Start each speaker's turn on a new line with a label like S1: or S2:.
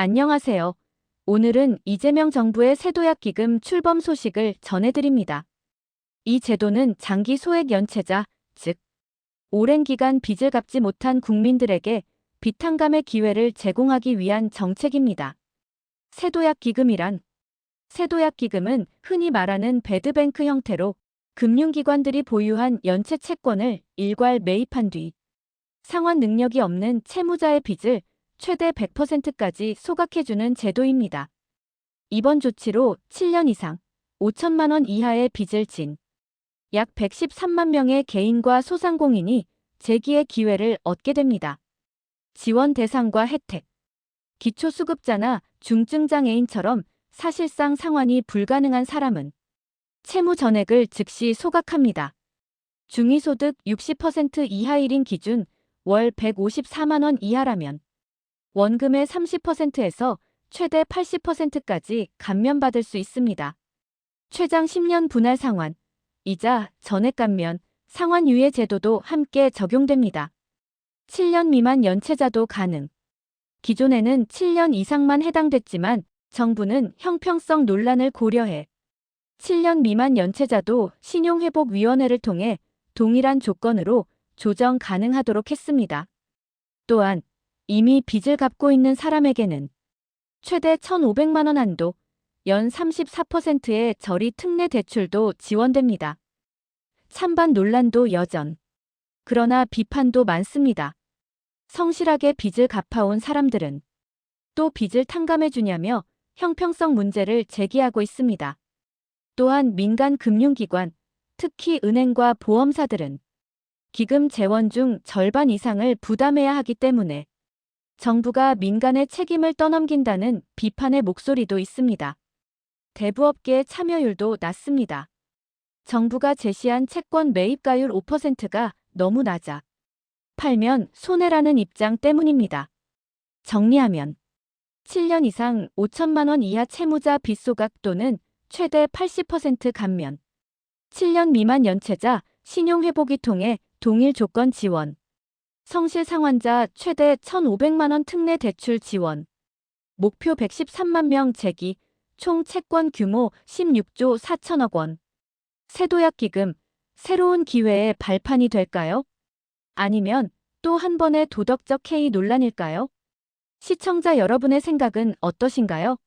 S1: 안녕하세요. 오늘은 이재명 정부의 세도약 기금 출범 소식을 전해드립니다. 이 제도는 장기 소액 연체자, 즉, 오랜 기간 빚을 갚지 못한 국민들에게 비탕감의 기회를 제공하기 위한 정책입니다. 세도약 기금이란 세도약 기금은 흔히 말하는 배드뱅크 형태로 금융기관들이 보유한 연체 채권을 일괄 매입한 뒤 상환 능력이 없는 채무자의 빚을 최대 100%까지 소각해주는 제도입니다. 이번 조치로 7년 이상 5천만 원 이하의 빚을 진 약 113만 명의 개인과 소상공인이 재기의 기회를 얻게 됩니다. 지원 대상과 혜택 기초수급자나 중증장애인처럼 사실상 상환이 불가능한 사람은 채무 전액을 즉시 소각합니다. 중위소득 60% 이하일인 기준 월 154만 원 이하라면 원금의 30%에서 최대 80%까지 감면받을 수 있습니다. 최장 10년 분할 상환, 이자, 전액 감면, 상환 유예 제도도 함께 적용됩니다. 7년 미만 연체자도 가능. 기존에는 7년 이상만 해당됐지만 정부는 형평성 논란을 고려해 7년 미만 연체자도 신용회복위원회를 통해 동일한 조건으로 조정 가능하도록 했습니다. 또한 이미 빚을 갚고 있는 사람에게는 최대 1,500만 원 한도, 연 34%의 저리 특례 대출도 지원됩니다. 찬반 논란도 여전. 그러나 비판도 많습니다. 성실하게 빚을 갚아온 사람들은 또 빚을 탕감해주냐며 형평성 문제를 제기하고 있습니다. 또한 민간 금융기관, 특히 은행과 보험사들은 기금 재원 중 절반 이상을 부담해야 하기 때문에 정부가 민간의 책임을 떠넘긴다는 비판의 목소리도 있습니다. 대부업계의 참여율도 낮습니다. 정부가 제시한 채권 매입가율 5%가 너무 낮아 팔면 손해라는 입장 때문입니다. 정리하면 7년 이상 5천만 원 이하 채무자 빚소각 또는 최대 80% 감면 7년 미만 연체자 신용회복이 통해 동일 조건 지원 성실 상환자 최대 1,500만 원 특례 대출 지원 목표 113만 명 재기 총 채권 규모 16조 4천억 원 세도약 기금 새로운 기회의 발판이 될까요? 아니면 또 한 번의 도덕적 해이 논란일까요? 시청자 여러분의 생각은 어떠신가요?